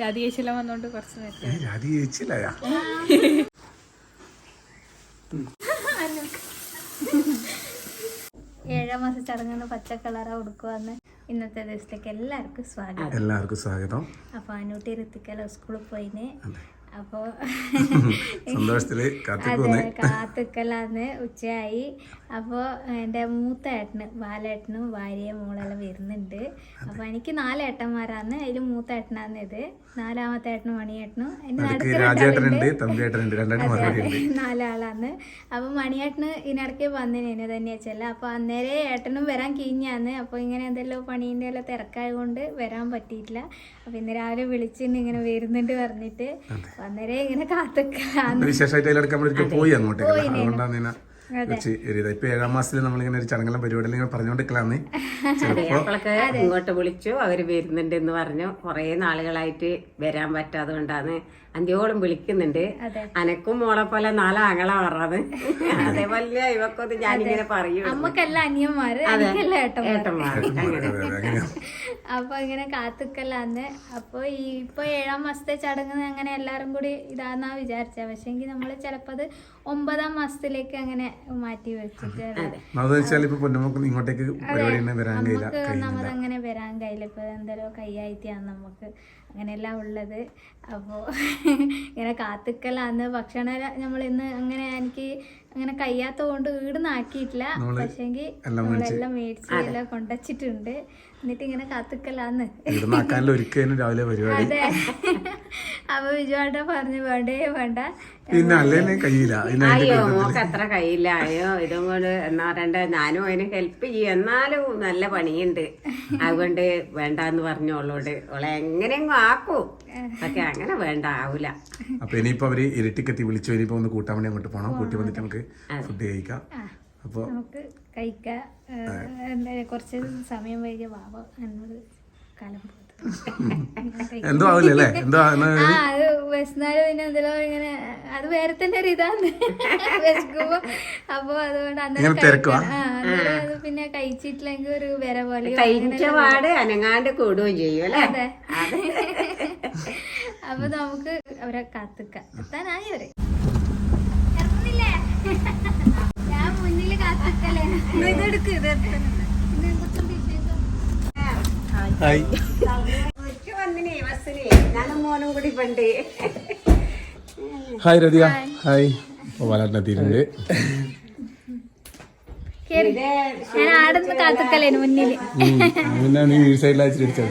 രാധികേശില വന്നോണ്ട് കുറച്ച് നേരത്തെ. രാധി ചേച്ചില്ല ഏഴാം മാസ ചടങ്ങിന് പച്ച കളറാ കൊടുക്കുവാന്ന് ഇന്നത്തെ ദിവസത്തേക്ക് എല്ലാവർക്കും സ്വാഗതം. എല്ലാവർക്കും സ്വാഗതം. അപ്പൊ അനൂട്ടി ഋത്തിക്കല സ്കൂളിൽ പോയിന്. അപ്പോ സന്തോഷത്തിൽ കാത്തുക്കലാന്ന് ഉച്ചയായി. അപ്പോ എന്റെ മൂത്ത ഏട്ടന് ബാലേട്ടനും ഭാര്യയും മോളെല്ലാം വരുന്നുണ്ട് അപ്പോൾ എനിക്ക് നാല് ഏട്ടന്മാരാന്ന് അതിൽ മൂത്ത ഏട്ടനാന്ന് ഇത്. നാലാമത്തെ ഏട്ടനും മണിയേട്ടനും. ഉണ്ട് നാലാളാന്ന്. അപ്പൊ മണിയേട്ടന് ഇതിനിടയ്ക്ക് വന്നിന് തന്നെ വെച്ചല്ല അപ്പൊ അന്നേരം ഏട്ടനും വരാൻ കീഞ്ഞാന്ന്. അപ്പൊ ഇങ്ങനെ എന്തെല്ലോ പണീന്റെ എല്ലാം തിരക്കായതുകൊണ്ട് വരാൻ പറ്റിയിട്ടില്ല. അപ്പൊ ഇന്ന് രാവിലെ വിളിച്ചിട്ട് ഇങ്ങനെ വരുന്നുണ്ട് പറഞ്ഞിട്ട്. അന്നേരെ ഇങ്ങനെ നമ്മളൊരിക്കൽ പോയി അങ്ങോട്ടേക്ക്. ഇപ്പൊ ഏഴാം മാസത്തിൽ നമ്മളിങ്ങനെ ഒരു ചടങ്ങെല്ലാം പരിപാടിയിൽ ഇങ്ങനെ പറഞ്ഞുകൊണ്ടിരിക്കലാന്ന് ഇങ്ങോട്ട് വിളിച്ചു. അവർ വരുന്നുണ്ട് എന്ന് പറഞ്ഞു. കൊറേ നാളുകളായിട്ട് വരാൻ പറ്റാതെ കൊണ്ടാണ് അഞ്ചോളം വിളിക്കുന്നുണ്ട് അനക്കും മോളെ പോലെ നാലാങ്ങള പറഞ്ഞത്. അതേപോലെ ഇവക്കൊന്ന് ഞാനിങ്ങനെ പറയും നമുക്കെല്ലാം അനിയന്മാര്. ഏട്ടന്മാർ അങ്ങനെ അപ്പൊ ഇങ്ങനെ കാത്തുക്കലാന്ന്. അപ്പൊ ഈ ഇപ്പൊ ഏഴാം മാസത്തെ ചടങ്ങ് അങ്ങനെ എല്ലാരും കൂടി ഇതാന്നാ വിചാരിച്ച. പക്ഷെങ്കിൽ നമ്മൾ ചിലപ്പോ അത് ഒമ്പതാം മാസത്തിലേക്ക് അങ്ങനെ മാറ്റി വെച്ചിട്ട് നമ്മൾ വെച്ചാൽ ഇപ്പൊ പൊന്നമ്മക്ക് ഇങ്ങോട്ടേക്ക് പരിപാടി തന്നെ വരാൻ കഴിയില്ല നമുക്ക് കഴിയുന്നില്ല. നമ്മളങ്ങനെ വരാൻ കഴിയില്ല. ഇപ്പൊ എന്തോ കയ്യായിട്ടാണ് നമുക്ക് അങ്ങനെയെല്ലാം ഉള്ളത്. അപ്പോ ഇങ്ങനെ കാത്തുക്കലാന്ന്. ഭക്ഷണം നമ്മൾ ഇന്ന് അങ്ങനെ എനിക്ക് അങ്ങനെ കഴിയാത്ത കൊണ്ട് വീട് നാക്കിയിട്ടില്ല പക്ഷെങ്കിൽ എല്ലാം നമ്മളെല്ലാം മേടിച്ച് എല്ലാം കൊണ്ടുവച്ചിട്ടുണ്ട് എന്നിട്ട് ഇങ്ങനെ കാത്തുക്കലാന്ന് ഒരിക്കലും രാവിലെ പരിപാടി. അതെ. അപ്പൊ വിജുവാട്ട പറഞ്ഞു വേണ്ടേ വേണ്ട. പിന്നെ അല്ലേ കഴിയില്ല അയ്യോ മോക്ക് അത്ര കയ്യില്ല. അയ്യോ ഇതും കൊണ്ട് എന്നാ പറയണ്ട? ഞാനും അതിന് ഹെൽപ്പ് ചെയ്യും. എന്നാലും നല്ല പണിയുണ്ട്. അതുകൊണ്ട് വേണ്ടാന്ന് പറഞ്ഞു അവളോട്. അവളെ എങ്ങനെയെങ്കിലും ആക്കൂ. പക്ഷെ അങ്ങനെ വേണ്ട ആവൂല. അപ്പൊ ഇനിയിപ്പോ അവർ ഇരട്ടിക്കെത്തി വിളിച്ചു ഇനിയിപ്പോ ഒന്ന് കൂട്ടാൻ വേണ്ടി അങ്ങോട്ട് പോകണം കൂട്ടി വന്നിട്ട് നമുക്ക് ഫുഡ് കഴിക്കാം. അപ്പൊ നമുക്ക് കഴിക്കാം. എന്താ കുറച്ച് സമയം വൈകിയ വാവ എന്നോട് കാലം പോയത് എന്തോ ആവില്ല അല്ലേ? എന്തോ ആ അത് വിശന്നാലും പിന്നെ എന്തെല്ലോ ഇങ്ങനെ അത് വേറെ തന്നെ ഒരു ഇതാണ്. വിശക്കുമ്പോ അപ്പൊ അതുകൊണ്ട് അന്നേരം ആ, അത് പിന്നെ കഴിച്ചിട്ടില്ലെങ്കിൽ ഒരു വിര പോലെ കഴിച്ച പാട് അനങ്ങാണ്ട് കൂടുകയും ചെയ്യും അല്ലേ? അതെ. അപ്പൊ നമുക്ക് അവരെ കാത്തുക്കാം. ആയി അവരെ. ഇറങ്ങുന്നില്ലേ ഹായ്. രതിക. ഹായ്. മുന്നിൽ. പിന്നെ നീ ഈ സൈഡിൽ അയച്ചിട്ട്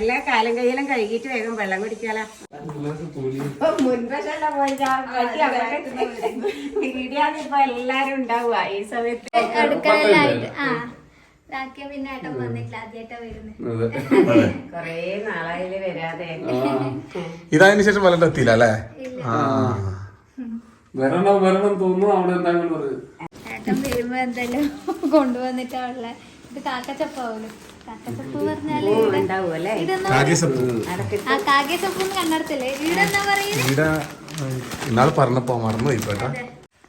എല്ലാ കാലം കയ്യിലും കഴുകിയിട്ട് വേഗം വെള്ളം കുടിക്കാലോ. മുൻപശല്ല വീടിയാണ് ഇപ്പൊ എല്ലാരും ഉണ്ടാവുക. ഈ സമയത്ത് അടുക്കളയിലായിട്ട്. ആ ഇതാക്കിയ പിന്നെ ഏട്ടൻ വന്നിട്ടില്ല. ആദ്യമായിട്ടാ വരുന്നത് കൊറേ നാളായിൽ വരാതെ. ഇതതിന് ശേഷം വല്ലതും എത്തിയില്ല അല്ലേ? വരണം വരണം തോന്നുന്നു. അവിടെ എന്താ ഏട്ടൻ വരുമ്പോ എന്തെല്ലാം കൊണ്ടുവന്നിട്ടാ ഉള്ള. ഇത് കാക്കച്ചപ്പാവൂലോ? പറഞ്ഞാൽ കണ്ണടത്തില്ലേ ഈടെന്നാ പറയുന്നത് ഇന്നാൾ പറഞ്ഞപ്പോ മറന്നു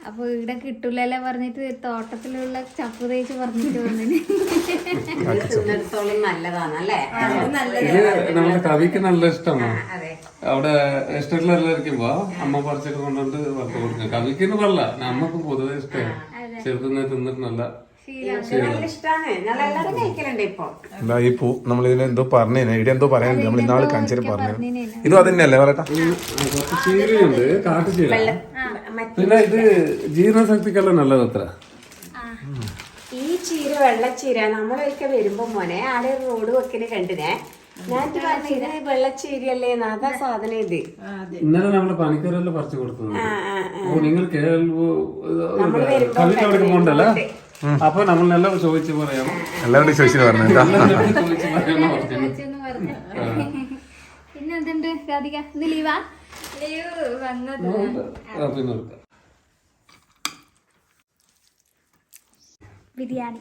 അപ്പൊ ഇവിടെ കിട്ടൂലല്ലേ പറഞ്ഞിട്ട് തോട്ടത്തിലുള്ള ചപ്പ് തേച്ച് പറഞ്ഞിട്ട് നമ്മുടെ കവിക്ക് നല്ല ഇഷ്ടമാണ്. അതെ. അവിടെ എസ്റ്റേറ്റിൽ ഇരിക്കുമ്പോ അമ്മ പറിച്ചൊക്കെ കൊണ്ടുകൊണ്ട് വറുത്ത് കൊടുക്കും. കവിക്കിന് കൊള്ള. നമുക്ക് പൊതുവെ ഇഷ്ടമാണ്. ചെറുതുന്ന തിന്നിട്ട് നല്ല ഈ പൂ നമ്മൾ ഇതിന് എന്തോ പറഞ്ഞു ഇവിടെ എന്തോ പറയാൻ നമ്മൾ ഇന്നാൾ കാണിച്ചാലും പറഞ്ഞു. ഇതും അത് തന്നെയല്ലേ പറയട്ടെ കുറച്ച് ചീരയുണ്ട്. കാട്ടുചീര പിന്നെ ഇത് ജീർണശക്തിക്കെല്ലാം നല്ലത് അത്ര ഈ ചീര വെള്ളച്ചീര നമ്മളൊരിക്കൽ വരുമ്പോ മോനെ ആടെ റോഡ് വെക്കൽ കണ്ടിനെ. ഞാൻ പറഞ്ഞു ഇത് വെള്ളച്ചീരയല്ലേ അതാ സാധനം ഇത്. ഇന്നലെ നമ്മൾ പണിക്കരെല്ലാം പറിച്ചു കൊടുത്തു. നിങ്ങൾ കേൾവോ കവിക്ക് അവിടെ പോകണ്ടല്ലേ അപ്പൊ നമ്മളെല്ലാം ചോദിച്ചു പറയാം. എല്ലാവരും ചോദിച്ചു പറഞ്ഞു. രാധിക? ഇന്ന് ലീവാ? ലീവ് വന്നത് ആ, പിന്നെ കൊടുക്കാം ബിരിയാണി.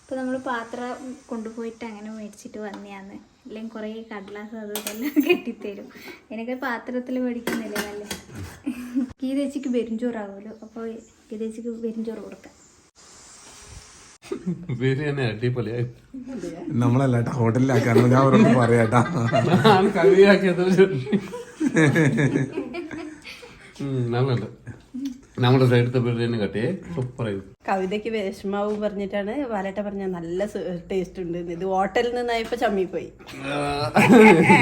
ഇപ്പൊ നമ്മൾ പാത്രം കൊണ്ടുപോയിട്ട് അങ്ങനെ മേടിച്ചിട്ട് വന്നെയാന്ന്. അല്ലെങ്കിൽ കുറേ കടലാസ് അത് ഇതെല്ലാം കെട്ടിത്തരും. എനിക്ക് പാത്രത്തിൽ മേടിക്കുന്നില്ലേ നല്ല? ഗീതേച്ചിക്ക് പെരുഞ്ചോറാവുമല്ലോ അപ്പോൾ ഗീതേച്ചിക്ക് പെരുഞ്ചോറ് കൊടുക്കാം. ബിരിയാണി അടിപൊളിയായി. നമ്മളല്ല കേട്ടോ ഹോട്ടലിലാക്കാന്ന് ഞാൻ അവരോട് പറയാട്ടാ. കവിയാക്കിയത് നല്ലല്ലോ നമ്മുടെ സൈഡത്തെ ബിരിയാണി കട്ടി സൂപ്പറായിരുന്നു കവിതയ്ക്ക് വിഷമാവും പറഞ്ഞിട്ടാണ് വാലേട്ട പറഞ്ഞ നല്ല ടേസ്റ്റ് ഉണ്ട്. ഇത് ഹോട്ടലിൽ നിന്നായപ്പോ ചമ്മിപ്പോയി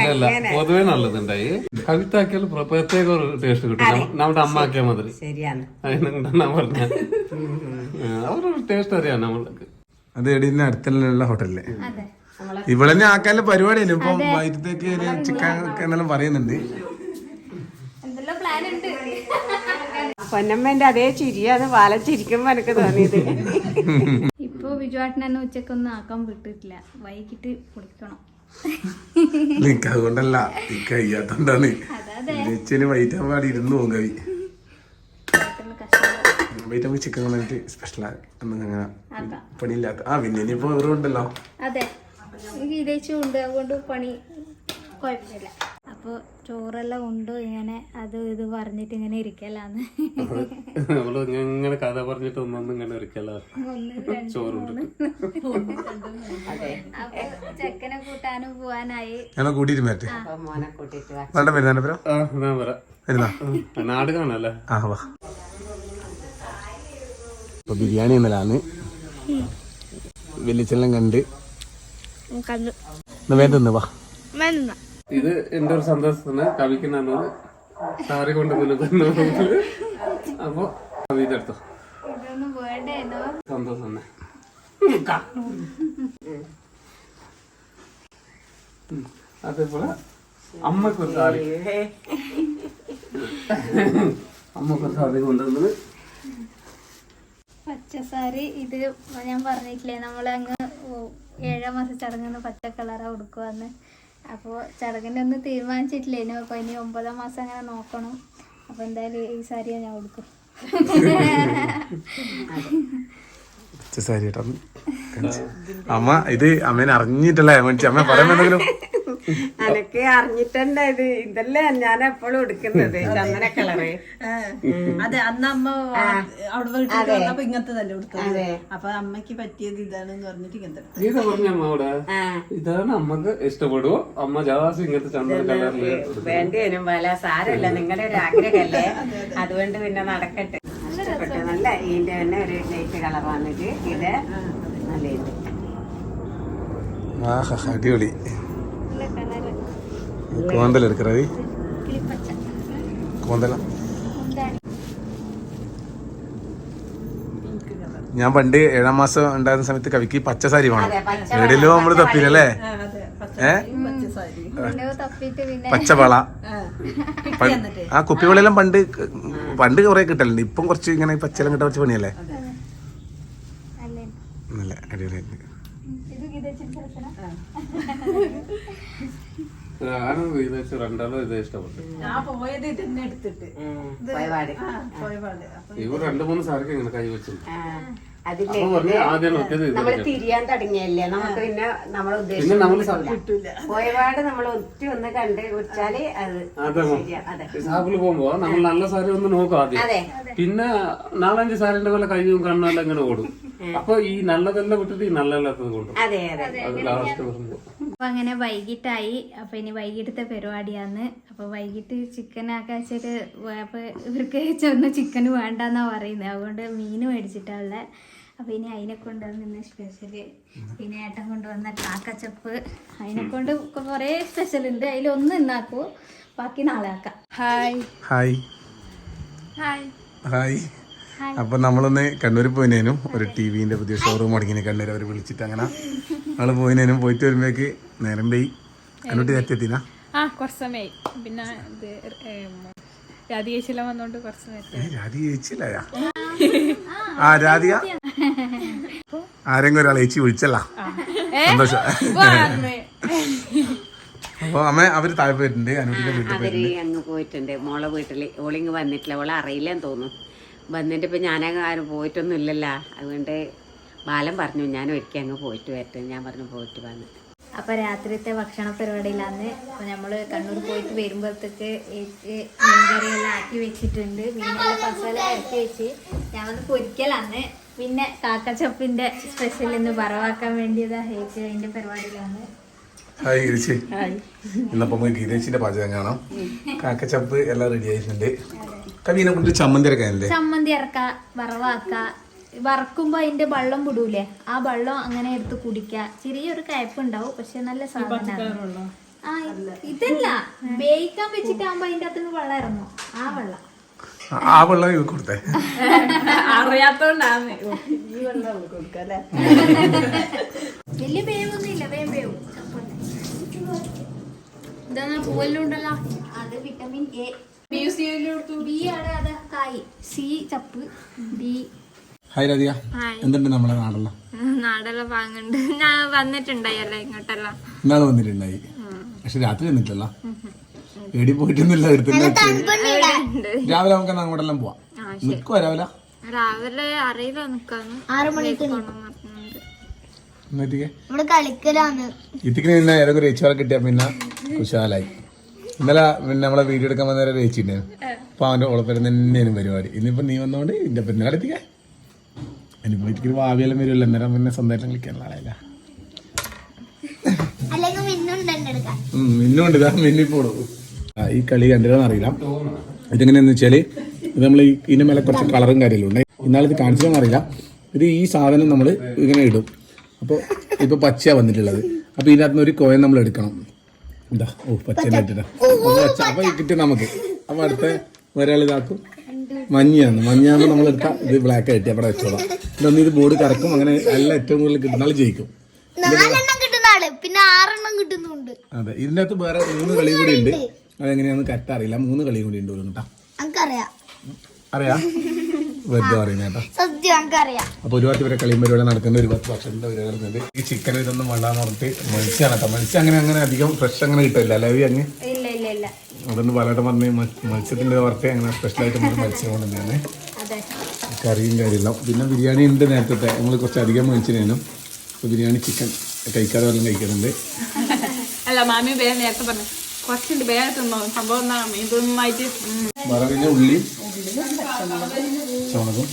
ഇല്ലല്ല പൊതുവെ നല്ലതുണ്ടായി. കവിതാക്കിയാൽ പ്ര- പ്രത്യേക ഒരു ടേസ്റ്റ് കിട്ടും. നമ്മ- നമ്മുടെ അമ്മാക്കിയ മാതിരി. ശരിയാണ്. പറഞ്ഞ? അവരൊരു ടേസ്റ്റ് അറിയാം നമ്മൾക്ക്. അത് എടീന്റെ അടുത്തുള്ള ഹോട്ടലിൽ അതെ. ഇവളെന്നെ ആക്കാനുള്ള പരിപാടിയല്ലേ? ഇപ്പൊ വൈകിട്ടത്തേക്ക് ചിക്കൻ എന്നെല്ലാം പറയുന്നുണ്ട് എന്തെല്ലാം പ്ലാൻ ഉണ്ട് പൊന്നമ്മേന്റെ അതേ ചിരിയാണ് വാലച്ചിരിക്കുമ്പോ എനിക്ക് തോന്നിയത്. ഇപ്പൊ ബിജുവാട്ടിനെ ഉച്ചക്കൊന്നും ആക്കാൻ വിട്ടിട്ടില്ല. വൈകിട്ട് കുളിക്കണം. എനിക്ക് അതുകൊണ്ടല്ല ഈ കഴിയാത്തോണ്ടാണ് അതെ ലച്ചിന് വൈറ്റ് ആകുമ്പോൾ അവിടെ ഇരുന്ന് പോകും കവി. ഏട്ടന് കഷ്ടം വൈറ്റ് ആകുമ്പോൾ ചിക്കൻ വന്നിട്ട് സ്പെഷ്യൽ അങ്ങനെ പണിയില്ലാത്ത. ആ പിന്നെ ഇനിയിപ്പോ വേറെ ഉണ്ടല്ലോ. അതെ. എനിക്ക് ഇതേച്ചും ഉണ്ട് അതുകൊണ്ട് പണി കുഴപ്പമില്ല. അപ്പോൾ ചോറെല്ലാം ഉണ്ട് ഇങ്ങനെ അത് ഇത് പറഞ്ഞിട്ട് ഇങ്ങനെ ഇരിക്കലാന്ന്. നമ്മൾ ഇങ്ങനെ കഥ പറഞ്ഞിട്ട് ഒന്നും ഇങ്ങനെ രണ്ട് ചോറുണ്ട് ചെക്കനെ കൂട്ടാനും പോവാനായി. ഞങ്ങളെ കൂട്ടിയിട്ട് മാറ്റേ മോനെ കൂട്ടിട്ട് വാ. വേണ്ട വരുന്ന ആ ഞാൻ വരാം. വരുന്ന? നാട് കാണല്ലേ? ആ വാ. ഇപ്പൊ ബിരിയാണി എന്നലാണ് വെല്ലിച്ചെല്ലാം കണ്ട്. കണ്ടു. വേണ്ട വാ. ഇത് എന്റെ ഒരു സന്തോഷത്തിന് കവിക്കുന്ന സാരി കൊണ്ട് അപ്പോ ഇതെടുത്തോ. സന്തോഷം തന്നെ. അതേപോലെ അമ്മക്കൊരു സാരി. അമ്മക്കൊരു സാരി കൊണ്ടുവന്നത്. പച്ചസാരി ഇത് ഞാൻ പറഞ്ഞിട്ടില്ലേ നമ്മളങ്ങ് ഏഴാം മാസം ചടങ്ങുന്ന പച്ച കളറാ കൊടുക്കുവാന്ന് അപ്പോൾ ചടങ്ങിന്റെ ഒന്നും തീരുമാനിച്ചിട്ടില്ലേനു അപ്പോൾ ഇനി ഒമ്പതാം മാസം അങ്ങനെ നോക്കണം. അപ്പോൾ എന്തായാലും ഈ സാരിയാണ് ഞാൻ കൊടുക്കും അമ്മ ഇത് അമ്മേനെ അറിഞ്ഞിട്ടല്ലേ? അമ്മ പറയാൻ എന്തെങ്കിലും അനക്ക് അറിഞ്ഞിട്ടുണ്ട് ഇത്? ഇതല്ലേ ഞാൻ എപ്പോഴും എടുക്കുന്നത്. ചന്ദന കളറ്. അതെ അന്ന് അമ്മ അവിടെ വീട്ടിൽ വന്നപ്പോ ഇങ്ങനത്തെ തന്നെ കൊടുത്തത് അപ്പൊ അമ്മയ്ക്ക് പറ്റിയത് ഇതാണെന്ന് പറഞ്ഞിട്ട് ഇങ്ങനത്തെ. ഗീത പറഞ്ഞ അമ്മ അവിടെ ഇതാണ് അമ്മയ്ക്ക് ഇഷ്ടപ്പെടുവോ? അമ്മ ജാസ് ഇങ്ങനത്തെ ചന്ദന കളറിൽ വേണ്ടി വരും. പോലെ സാരല്ല നിങ്ങളുടെ ഒരു ആഗ്രഹമല്ലേ? അതുകൊണ്ട് പിന്നെ നടക്കട്ടെ. ഇഷ്ടപ്പെട്ടു. നല്ല ഇതിന്റെ തന്നെ ഒരു ലൈറ്റ് കളർ വന്നിട്ട് ഇത് നല്ല ഇത്. ആഹാ അടിപൊളി. കോന്തല இருக்கிறது കോന്തല ഞാൻ പണ്ട് ഏഴാം മാസം ഉണ്ടായിരുന്ന സമയത്ത് കവിക്ക് പച്ച സാരി വേണം. അതെ, പച്ച എവിടെയല്ലോ നമ്മൾ അതെ പച്ച ഏ? പച്ചവള ആ. കുപ്പിവെള്ളം പണ്ട് പണ്ട് കുറെ കിട്ടലുണ്ട്. ഇപ്പം കുറച്ച് ഇങ്ങനെ പച്ചെല്ലാം കിട്ടാൻ കുറച്ച് പണിയല്ലേ? അല്ലേ? നല്ല അടിപൊളിയായിട്ട്. ഞാനും ഇത് വെച്ച് രണ്ടാളും ഇത് ഇഷ്ടപ്പെട്ടു ഇവർ രണ്ടു മൂന്ന് ഇങ്ങനെ കൈ വെച്ചു അതില്ലേ? തിരിയാൻ തുടങ്ങിയല്ലേ? നമുക്ക് പിന്നെ നമ്മളെ പോയപാട് നമ്മൾ ഒറ്റ ഒന്ന് കണ്ട് കുറിച്ചാൽ പോകുമ്പോ നമ്മൾ നല്ല സാരി ഒന്ന് നോക്കും ആദ്യം. പിന്നെ നാലഞ്ച് സാരിന്റെ പോലെ കൈയും കണ്ണെല്ലാം ഇങ്ങനെ ഓടും. അപ്പൊ ഈ നല്ലതെല്ലാം വിട്ടിട്ട് ഈ നല്ലതല്ലാത്തത് കൊണ്ടും. അതെ അതെ. അപ്പൊ അങ്ങനെ വൈകിട്ടായി. അപ്പൊ ഇനി വൈകിട്ടത്തെ പരിപാടിയാന്ന് അപ്പൊ വൈകിട്ട് ചിക്കൻ ആക്കാച്ചിട്ട് അപ്പൊ ഇവർക്ക് ചെന്ന ചിക്കൻ വേണ്ടെന്നാ പറയുന്നത് അതുകൊണ്ട് മീൻ മേടിച്ചിട്ടുള്ള അപ്പൊ ഇനി അതിനെ കൊണ്ടുവന്നിരുന്ന സ്പെഷ്യൽ പിന്നെ ഏട്ടൻ കൊണ്ടുവന്ന കാക്കച്ചപ്പ്. അതിനെ കൊണ്ട് കുറേ സ്പെഷ്യൽ ഉണ്ട്. അതിലൊന്ന് ഇന്നാക്കൂ. ബാക്കി നാളെ ആക്കാം. ഹായ് ഹായ് ഹായ് ഹായ് അപ്പൊ നമ്മളൊന്ന് കണ്ണൂർ പോയിനേനും ഒരു ടി വിന്റെ പുതിയ ഷോറൂം തുടങ്ങിന് കണ്ണൂർ അവർ വിളിച്ചിട്ട് അങ്ങനെ നമ്മൾ പോയിനേനും പോയിട്ട് വരുമ്പോഴേക്ക് നേരം പോയി. കണ്ണൂട്ടി എത്തിയെത്തിനാ ആ കുറച്ച് സമയമായി പിന്നെ ഇത് രാധികേശില വന്നോണ്ട് കുറച്ച് നേരത്തെ രാധി ചേച്ചില്ല ആ രാധിക? ആരെങ്കിലും ഒരാൾ ചേച്ചി വിളിച്ചല്ല? സന്തോഷം. അപ്പൊ അമ്മ അവർ താഴെ പോയിട്ടുണ്ട്. അനുട്ടിന്റെ വീട്ടിൽ പോയിട്ടുണ്ട്. മോളെ വീട്ടിൽ ഓളിങ് വന്നിട്ടില്ല. ഓളെ അറിയില്ലെന്ന് തോന്നുന്നു. വന്നിട്ട് ഇപ്പം ഞാനങ്ങ് പോയിട്ടൊന്നും ഇല്ലല്ലോ അതുകൊണ്ട് ബാലൻ പറഞ്ഞു ഞാൻ ഒരിക്കൽ അങ്ങ് പോയിട്ട് വരട്ടെ. ഞാൻ പറഞ്ഞു പോയിട്ട് വന്നു അപ്പൊ രാത്രിത്തെ ഭക്ഷണ പരിപാടിയിലാന്ന് അപ്പൊ നമ്മൾ കണ്ണൂർ പോയിട്ട് വരുമ്പോഴത്തേക്ക് മീൻകറിയെല്ലാം ആക്കി വെച്ചിട്ടുണ്ട്. മീനെല്ലാം പസല ഇറക്കി വെച്ച്. ഞാൻ വന്ന് പൊരിക്കലാന്ന് പിന്നെ കാക്കച്ചപ്പിന്റെ സ്പെഷ്യൽ ഇന്ന് പറവാക്കാൻ വേണ്ടിയതാ ഹേച്ച് അതിന്റെ പരിപാടിയിലാണ്. ഹായ് ഗിരിച്ചി. ഇന്നപ്പോ ഗിരീച്ചിന്റെ പാചകം കാണാം. കാക്കച്ചപ്പ് എല്ലാം റെഡി ആയിട്ടുണ്ട്. കവിനെ കൊണ്ട് ചമ്മന്തി ഇറക്കാനല്ലേ ചമ്മന്തി ഇറക്ക വറവാക്ക. വറക്കുമ്പോ അതിന്റെ വെള്ളം വിടൂലേ? ആ വെള്ളം അങ്ങനെ എടുത്ത് കുടിക്ക. ചെറിയൊരു കയപ്പ് ഉണ്ടാവും പക്ഷെ നല്ല സാധനമാണ് ആ ഇതല്ല. വേവിക്കാൻ വെച്ചിട്ടാകുമ്പോ അതിന്റെ അകത്തുനിന്ന് വെള്ളം ഇറങ്ങും. ആ വെള്ളം. ആ- വെള്ളം ഇവ കൊടുത്തേ. കൊടുക്കല്ലേ വലിയ വേവൊന്നുമില്ല വേം വേവും. ഇതാ പൂവല്ലുണ്ടല്ലോ അത് വിറ്റമിൻ എ സി ചപ്പ്. ഹായ് രാധിക. എന്തുണ്ട് നമ്മളെ നാടല്ല? നാടല്ല വാങ്ങുന്നുണ്ട് ഞാൻ വന്നിട്ടുണ്ടായല്ലോ ഇങ്ങോട്ടെല്ലാം? ഇന്നാൾ വന്നിട്ടുണ്ടായി. പക്ഷെ രാത്രി വന്നിട്ടല്ല. എടി പോയിട്ടൊന്നുമില്ല എടുത്തില്ല രാവിലെ നമുക്ക് അങ്ങോട്ടെല്ലാം പോവാം? നിൽക്കുവാ രാവിലെ? രാവിലെ അറിയില്ല നിക്കാന്ന്. ആറ് മണിക്ക്. പിന്നെ ഏതൊക്കെ ഒരു ഏച്ചുവാളെ കിട്ടിയാ പിന്നെ കുശാലായി. ഇന്നലെ പിന്നെ നമ്മളെ വീഡിയോ എടുക്കാൻ വന്നേരം വെച്ചിട്ടുണ്ടായിരുന്നു അപ്പൊ അവന്റെ ഓളപ്പേരം തന്നെയാണ് പരിപാടി. ഇന്നിപ്പോ നീ വന്നോണ്ട് ഇന്റെ പെരുന്നാൾ എത്തിക്കാ ഇനിയിപ്പോ ഇതിക്ക് ഭാവിയെല്ലാം വരുമല്ലോ അന്നേരം പിന്നെ സ്വന്തമായിട്ട് കളിക്കാനുള്ള ആളല്ല. മിന്നുണ്ട് ഇതാ മിന്നിപ്പോളൂ ആ ഈ കളി കണ്ടില്ലെന്ന് അറിയില്ല. ഇതെങ്ങനെയാന്ന് വെച്ചാൽ ഇത് നമ്മൾ ഇതിന്റെ മേലെ കുറച്ച് കളറും കാര്യമെല്ലാം ഉണ്ട്. ഇന്നാളിത് കാണിച്ചതെന്ന് അറിയില്ല. ഇത് ഈ സാധനം നമ്മൾ ഇങ്ങനെ ഇടും. അപ്പോൾ ഇപ്പൊ പച്ചയാ വന്നിട്ടുള്ളത്. അപ്പൊ ഇതിനകത്ത് ഒരു കോയൻ നമ്മൾ എടുക്കണം എന്താ ഓ പച്ചനായിട്ടാ പച്ച. അപ്പൊ ഇത് കിട്ടും നമുക്ക് അപ്പൊ അടുത്ത ഒരാൾ ഇതാക്കും മഞ്ഞയാണ്. മഞ്ഞാകുമ്പോൾ നമ്മൾ എടുത്ത ഇത് ബ്ലാക്ക് ആയിട്ട് അവിടെ വെച്ചോളാം. ഇതൊന്ന് ഇത് ബോർഡ് കറക്കും. അങ്ങനെ എല്ലാം ഏറ്റവും കൂടുതൽ കിട്ടുന്ന ആൾ ജയിക്കും. പിന്നെ ആറെണ്ണം കിട്ടുന്നുണ്ട്. അതെ. ഇതിന്റെ അകത്ത് വേറെ മൂന്ന് കളി കൂടി ഉണ്ട്. അതെങ്ങനെയാന്ന് കറക്റ്റ് അറിയില്ല. മൂന്ന് കളി കൂടി ഉണ്ട് കേട്ടോ. നമുക്കറിയാം അറിയാം. വെറുതെ പറയുന്നത് കേട്ടോ. സത്യം അപ്പൊ ഒരുപാട് പേരെ കളിയും പരിപാടി നടക്കുന്നുണ്ട് ഒരു പത്ത് ഭക്ഷണത്തിന്റെ പരിപാടി നടക്കുന്നുണ്ട് ഈ ചിക്കൻ ഇതൊന്നും വേണ്ടാന്ന് പറഞ്ഞിട്ട് മത്സ്യമാണ് കേട്ടോ. മത്സ്യം അങ്ങനെ അങ്ങനെ അധികം ഫ്രഷ് അങ്ങനെ കിട്ടില്ല. അല്ലെ അങ്ങ്? ഇല്ല ഇല്ല ഇല്ല. അതൊന്ന് പലയിടം പറഞ്ഞ് മത്സ്യത്തിന്റെ വാർത്ത അങ്ങനെ സ്പെഷ്യലായിട്ട് നമ്മൾ മത്സ്യം കൊണ്ടുതന്നെയാണ് അതെ. കറിയും കാര്യമെല്ലാം പിന്നെ ബിരിയാണി ഉണ്ട് നേരത്തെ. നമ്മൾ കുറച്ച് അധികം മേടിച്ചിരുന്നു അപ്പോൾ ബിരിയാണി ചിക്കൻ കഴിക്കാതെ വല്ലതും കഴിക്കുന്നുണ്ട്. അല്ല മാമി വേഗം നേരത്തെ പറഞ്ഞു. കുറച്ചുണ്ട്. വേഗം തിന്നോ. സംഭവം എന്നാ ഇതൊന്നായിട്ട് വറവിന്റെ ഉള്ളി. ചുണകും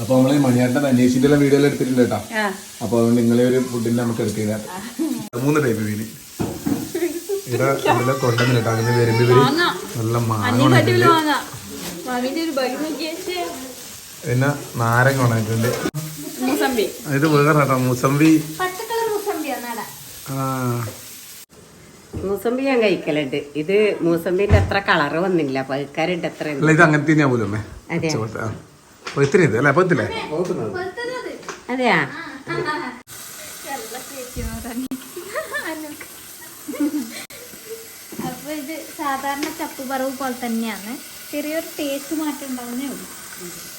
അപ്പൊ നമ്മൾ മണിയാട്ടൻ അന്വേഷിച്ചിട്ട് എല്ലാം വീഡിയോ എല്ലാം എടുത്തിട്ടുണ്ട് കേട്ടോ. അപ്പൊ അതുകൊണ്ട് നിങ്ങളെ ഒരു ഫുഡിന്റെ നമുക്ക് എടുക്കില്ല മൂന്ന് ടൈപ്പ് മീന് ഇവിടെ ഇവിടെ കൊണ്ടുവന്നില്ല കേട്ടോ. അങ്ങനെ വരുമ്പോ ഇവർ നല്ല മാങ്ങ പിന്നെ നാരങ്ങ ഉണ്ടായിട്ടുണ്ട് മൂസമ്പി. ഇത് വേറെ കേട്ടോ. ആ. മൂസമ്പി ഞാൻ കഴിക്കലുണ്ട്. ഇത് മൂസമ്പിന്റെ അത്ര കളറ് വന്നില്ല. പഴുക്കാരുണ്ട് അത്ര ഇത് അങ്ങനത്തെ ഞാൻ പോലും അതെ പത്തിരി ഇത് അല്ല? പത്തില്ലേ അതെയാ? അപ്പൊ ഇത് സാധാരണ ചപ്പ് പറവ് പോലെ തന്നെയാണ്. ചെറിയൊരു ടേസ്റ്റ് മാറ്റം ഉണ്ടാവുന്നേ ഉള്ളൂ.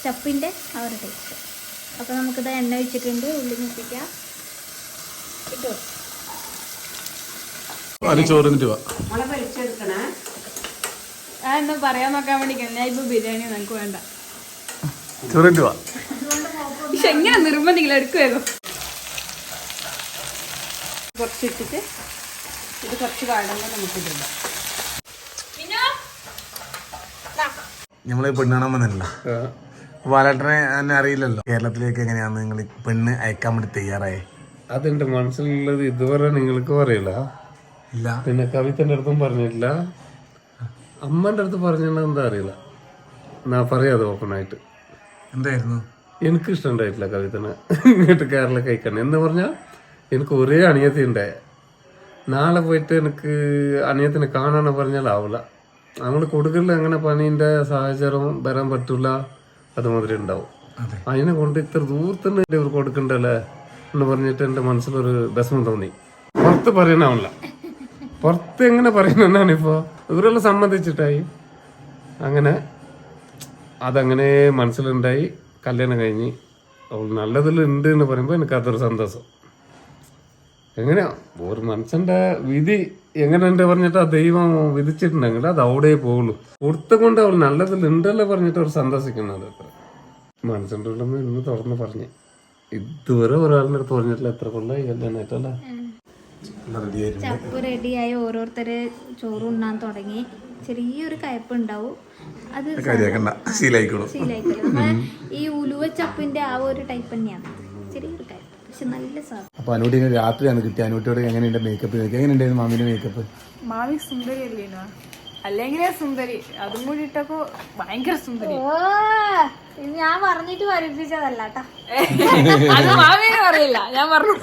ചപ്പിന്റെ ആ ഒരു ടേസ്റ്റ് അപ്പൊ നമുക്കിത് എണ്ണ വെച്ചിട്ടുണ്ട് ഉള്ളി മുപ്പിക്കാം. ഇട്ടോ അത് ചോറ് തിന്നിട്ട് പോവാ നമ്മളെ വെളിച്ചെടുക്കണേ ആ എന്നാ പറയാൻ നോക്കാൻ വേണ്ടി ഞാൻ ഇപ്പൊ ബിരിയാണി നമുക്ക് വേണ്ട. ചോറ് തിന്നിട്ട് പോവാ പക്ഷെ എങ്ങനെ നിർബന്ധിക്കില്ല എടുക്കുമായിരുന്നു കുറച്ചിട്ടിട്ട് ഇത് കുറച്ച് വാടുമ്പോൾ നമുക്ക് ഇടാം നമ്മൾ പെണ്ണാണാൻ വന്നില്ല വാലാട്ടനെ എന്നെ അറിയില്ലല്ലോ. കേരളത്തിലേക്ക് എങ്ങനെയാന്ന് നിങ്ങൾ പെണ്ണ് അയക്കാൻ വേണ്ടി തയ്യാറായേ? അതെന്റെ മനസ്സിലുള്ളത് ഇതുവരെ നിങ്ങൾക്ക് പറയില്ല. ഇല്ല. പിന്നെ കവിതന്റെ അടുത്തും പറഞ്ഞിട്ടില്ല. അമ്മന്റെ അടുത്ത് പറഞ്ഞിട്ടുണ്ടോ എന്താ അറിയില്ല. ഞാൻ പറയാതെ ഓപ്പണായിട്ട് എന്തായിരുന്നു? എനിക്ക് ഇഷ്ടമുണ്ടായിട്ടില്ല കവിതനെ. ഇങ്ങോട്ട് കേരള കഴിക്കണം എന്ന് പറഞ്ഞാൽ എനിക്ക് ഒരേ അണിയത്തി ഉണ്ടായ നാളെ പോയിട്ട് എനിക്ക് അണിയത്തിനെ കാണാന്ന് പറഞ്ഞാൽ ആവില്ല നമ്മൾ കൊടുക്കലിൽ അങ്ങനെ പണീന്റെ സാഹചര്യം വരാൻ പറ്റില്ല അതുമാതിരി ഉണ്ടാവും. അതിനെ കൊണ്ട് ഇത്ര ദൂരത്തന്നെ ഇവർ കൊടുക്കണ്ടല്ലേ? എന്ന് പറഞ്ഞിട്ട് എന്റെ മനസ്സിലൊരു വിഷമം തോന്നി. പുറത്ത് പറയാനാവില്ല പുറത്ത് എങ്ങനെ പറയുന്നതാണ് ഇപ്പോൾ ഇവരെല്ലാം സമ്മതിച്ചിട്ടായി. അങ്ങനെ അതങ്ങനെ മനസ്സിലുണ്ടായി കല്യാണം കഴിഞ്ഞ്. അവൾ നല്ലതിലുണ്ട് എന്ന് പറയുമ്പോൾ എനിക്ക് അതൊരു സന്തോഷം. എങ്ങനെയാ? ഒരു മനുഷ്യന്റെ വിധി എങ്ങനെയുണ്ട് പറഞ്ഞിട്ട് ആ ദൈവം വിധിച്ചിട്ടുണ്ടെങ്കിൽ അത് അവിടെ പോകുള്ളൂ കൊടുത്തുകൊണ്ട് അവൾ നല്ലതിലുണ്ടല്ലോ പറഞ്ഞിട്ട് അവർ സന്തോഷിക്കുന്നത് അത്ര. മനുഷ്യന്റെ ഉള്ളെന്ന് ഇന്ന് തുറന്ന് പറഞ്ഞു. ഇതുവരെ ഒരാളിന്റെ അടുത്ത് പറഞ്ഞിട്ടില്ല എത്ര കൊള്ളായി കല്യാണമായിട്ടല്ലേ ചപ്പ് റെഡിയായി ഓരോരുത്തര് ചോറ് ഉണ്ണാൻ തുടങ്ങി. ചെറിയൊരു കയപ്പുണ്ടാവും. അത് ശീലായിക്കോളും. ഈ ഉലുവ ചപ്പിന്റെ ആ ഒരു ടൈപ്പ് തന്നെയാണ്. ചെറിയൊരു കയപ്പ് പക്ഷെ നല്ല സാധനം. അപ്പൊ അനുട്ടിനെ രാത്രിയാണ് കിട്ടിയ? അനുട്ടിയോട് എങ്ങനെയുണ്ട് മേക്കപ്പ് എങ്ങനെയുണ്ടായിരുന്നു മാമിന്റെ മേക്കപ്പ് മാമി സുന്ദരി അല്ലേനോ സുന്ദരി. അതും കൂടി ഇട്ടപ്പോ ഭയങ്കര സുന്ദരി. ഓ ഞാൻ പറഞ്ഞിട്ട് വരിപ്പിച്ചതല്ല കേട്ടാ അത് മാമിയെ അറിയില്ല ഞാൻ പറഞ്ഞു.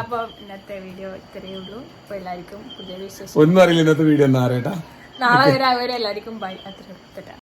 അപ്പൊ ഇന്നത്തെ വീഡിയോ ഇത്രയേ ഉള്ളൂ. അപ്പൊ എല്ലാവർക്കും പുതിയ വിശേഷം. ഒന്നും അറിയില്ല ഇന്നത്തെ വീഡിയോ എന്നാ അറിയട്ടാ നാളെ വരെ അവരെല്ലാവർക്കും ബൈ അത്ര